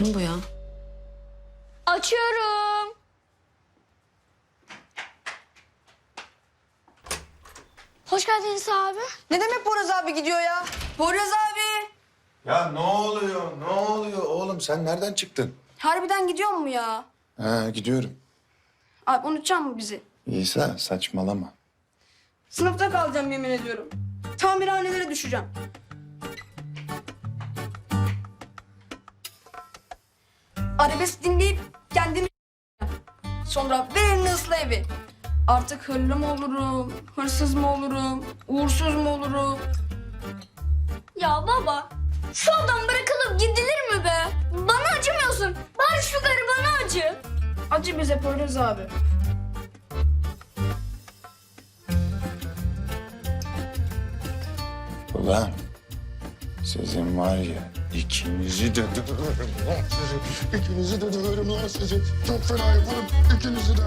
Kim bu ya? Açıyorum. Hoş geldiniz abi. Ne demek Poyraz abi gidiyor ya? Poyraz abi. Ya ne oluyor? Ne oluyor oğlum? Sen nereden çıktın? Harbiden gidiyor mu ya? Ha gidiyorum. Abi unutacak mı bizi? İsa saçmalama. Sınıfta kalacağım yemin ediyorum. Tamirhanelere düşeceğim. Arabesk dinleyip kendimi Sonra ver elini ısla evi. Artık hırlı mı olurum, hırsız mı olurum, uğursuz mu olurum? Ya baba şu adam bırakılıp gidilir mi be? Bana acımıyorsun. Bari şu garibana acı. Acı bize Poyraz abi. Ulan sizin var ya ikinizi de döverim lan sizi. İkinizi de döverim lan sizi. Çok fena yaparım ikinizi de.